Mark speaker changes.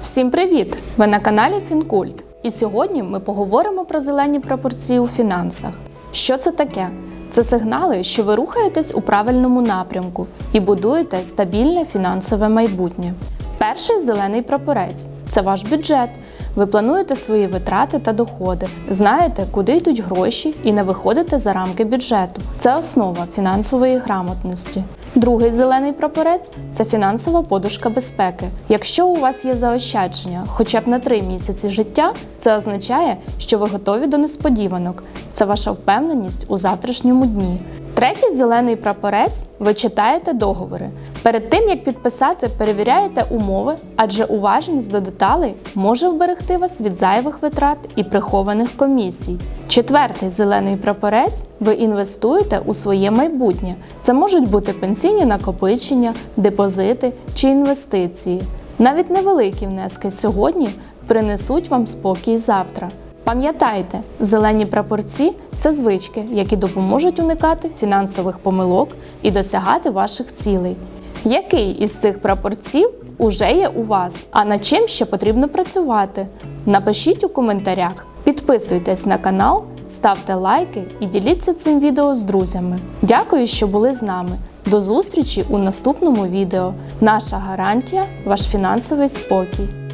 Speaker 1: Всім привіт! Ви на каналі Фінкульт. І сьогодні ми поговоримо про зелені пропорції у фінансах. Що це таке? Це сигнали, що ви рухаєтесь у правильному напрямку і будуєте стабільне фінансове майбутнє. Перший зелений прапорець це ваш бюджет. Ви плануєте свої витрати та доходи, знаєте, куди йдуть гроші і не виходите за рамки бюджету. Це основа фінансової грамотності. Другий зелений прапорець це фінансова подушка безпеки. Якщо у вас є заощадження хоча б на 3 місяці життя, це означає, що ви готові до несподіванок. Це ваша впевненість у завтрашньому дні. Третій зелений прапорець ви читаєте договори. Перед тим як підписати, перевіряєте умови, адже уважність до деталей може вберегти вас від зайвих витрат і прихованих комісій. Четвертий зелений прапорець ви інвестуєте у своє майбутнє. Це можуть бути пенсійні накопичення, депозити чи інвестиції. Навіть невеликі внески сьогодні принесуть вам спокій завтра. Пам'ятайте, зелені прапорці це звички, які допоможуть уникати фінансових помилок і досягати ваших цілей. Який із цих прапорців уже є у вас? А над чим ще потрібно працювати? Напишіть у коментарях. Підписуйтесь на канал, ставте лайки і діліться цим відео з друзями. Дякую, що були з нами. До зустрічі у наступному відео. Наша гарантія ваш фінансовий спокій.